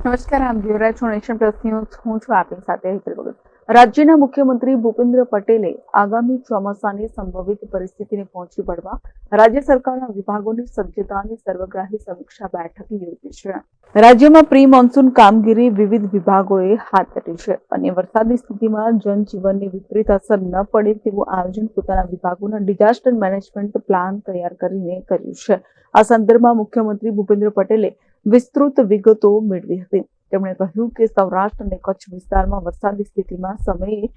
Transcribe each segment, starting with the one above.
નમસ્કાર, આમ રહ્યા છો નેશન પ્લસ હું છું આપની સાથે હિતલ ભગત. રાજ્યના મુખ્યમંત્રી ભૂપેન્દ્ર પટેલે આગામી ચોમાસાની સંભવિત પરિસ્થિતિને પહોંચી વળવા રાજ્ય સરકારના વિભાગોની સજ્જતાની સર્વગ્રાહી સમીક્ષા બેઠક યોજી છે. રાજ્યમાં પ્રી મોન્સૂન કામગીરી વિવિધ વિભાગોએ હાથ ધરી છે અને વરસાદની સ્થિતિમાં જનજીવનની વિપરીત અસર ન પડે તેવું આયોજન પોતાના વિભાગોના ડિઝાસ્ટર મેનેજમેન્ટ પ્લાન તૈયાર કરીને કર્યું છે. આ સંદર્ભમાં મુખ્યમંત્રી ભૂપેન્દ્ર પટેલે વિસ્તૃત વિગતો મેળવી હતી. તેમણે કહ્યું કે સૌરાષ્ટ્ર અને કચ્છ વિસ્તારમાં વરસાદની સ્થિતિમાં સમયે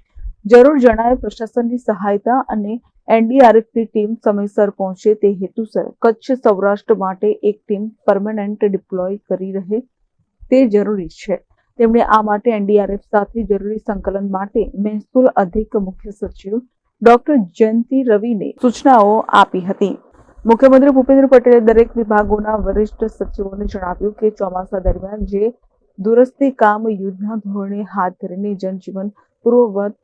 જરૂર જણાય પ્રશાસનની સહાયતા અને એનડીઆરએફની ટીમ સમયસર પહોંચે તે હેતુસર કચ્છ સૌરાષ્ટ્ર માટે એક ટીમ પરમેનન્ટ ડિપ્લોય કરી રહે તે જરૂરી છે. તેમણે આ માટે એનડીઆરએફ સાથે જરૂરી સંકલન માટે મહેસૂલ અધિક મુખ્ય સચિવ ડોક્ટર જયંતિ રવિને સૂચનાઓ આપી હતી. મુખ્યમંત્રી ભૂપેન્દ્ર પટેલે દરેક વિભાગોના વરિષ્ઠ સચિવોને જણાવ્યું કે ચોમાસા દરમિયાન જે દુરસ્તી કામ યુદ્ધના ધોરણે હાથ ધરીને જનજીવન પૂર્વવત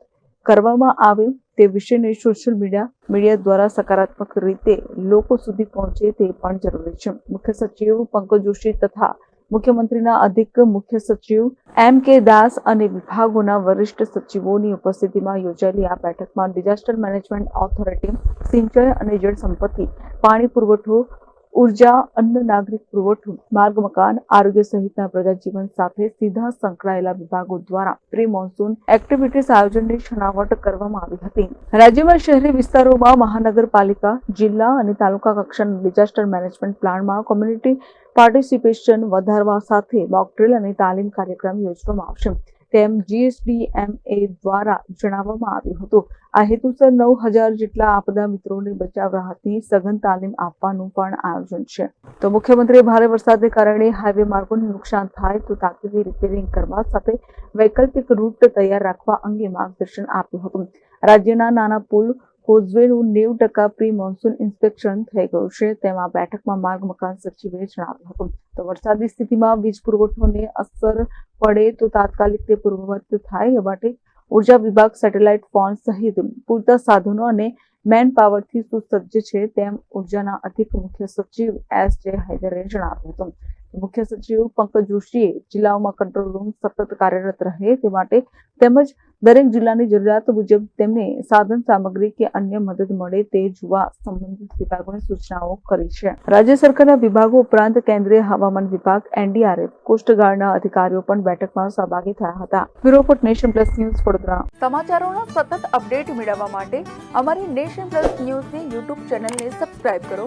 કરવામાં આવે તે વિશેને સોશિયલ મીડિયા મીડિયા દ્વારા સકારાત્મક રીતે લોકો સુધી પહોંચે તે પણ જરૂરી છે. મુખ્ય સચિવ પંકજ જોશી તથા મુખ્યમંત્રીના અધિક મુખ્ય સચિવ એમ કે દાસ અને વિભાગોના વરિષ્ઠ સચિવોની ઉપસ્થિતિમાં યોજાયેલી આ બેઠકમાં ડિઝાસ્ટર મેનેજમેન્ટ ઓથોરિટી સિંચાઈ અને જળ સંપત્તિ, પાણી પુરવઠો, ઊર્જા, અન્ન, નાગરિક પુરવઠો, માર્ગ, મકાન, આરોગ્ય સહિતના પ્રજાજીવન સાથે સીધા સંકળાયેલા વિભાગો દ્વારા પ્રી મોન્સૂન એક્ટિવિટીઝ આયોજનની છણાવટ કરવામાં આવી હતી. રાજ્યમાં શહેરી વિસ્તારોમાં મહાનગરપાલિકા, જિલ્લા અને તાલુકા કક્ષાના ડિઝાસ્ટર મેનેજમેન્ટ પ્લાનમાં કોમ્યુનિટી પાર્ટિસિપેશન વધારવા સાથે મોકડ્રીલ અને તાલીમ કાર્યક્રમ યોજવામાં આવશે. તેમ જીએસડીએમએ દ્વારા જણાવવામાં આવ્યું હતું. આ હેતુસર નવ હજાર જેટલા આપદા મિત્રોને બચાવ રાહતની સઘન તાલીમ આપવાનું પણ આયોજન છે. તો મુખ્યમંત્રીએ ભારે વરસાદને કારણે હાઈવે માર્ગોને નુકસાન થાય તો તાકીદે રિપેરિંગ કરવા સાથે વૈકલ્પિક રૂટ તૈયાર રાખવા અંગે માર્ગદર્શન આપ્યું હતું. રાજ્યના નાના પુલ કોઝવેનું નેવું ટકા પ્રી મોન્સૂન ઇન્સ્પેક્શન થઈ ગયું છે. તેમાં બેઠકમાં માર્ગ મકાન સચિવે જણાવ્યું હતું. તો વરસાદની સ્થિતિમાં વીજ પુરવઠોને અસર પડે તો તાત્કાલિક તે પૂર્વવત થાય એ માટે ઊર્જા વિભાગ સેટેલાઇટ ફોન સહિત પૂરતા સાધનો અને મેન પાવરથી સુસજ્જ છે તેમ ઉર્જાના અધિક મુખ્ય સચિવ એસ જે હૈદરે જણાવ્યું હતું. મુખ્ય સચિવ પંકજ જોશીએ જિલ્લાઓમાં કંટ્રોલ રૂમ સતત કાર્યરત રહે તે માટે તેમજ દરેક જિલ્લાની જરૂરિયાત મુજબ તેમને સાધન સામગ્રી કે અન્ય મદદ મળે તે જોવા સંબંધિત વિભાગોને સૂચનાઓ કરી છે. રાજ્ય સરકારના વિભાગો ઉપરાંત કેન્દ્રીય હવામાન વિભાગ, એનડીઆરએફ કોસ્ટગાર્ડના અધિકારીઓ પણ બેઠકમાં સહભાગી થયા હતા. Bureau nation plus news Vadodara. સમાચારોના સતત અપડેટ મેળવવા માટે અમારી નેશન પ્લસ ન્યૂઝની યુટ્યુબ ચેનલને સબસ્ક્રાઇબ કરો.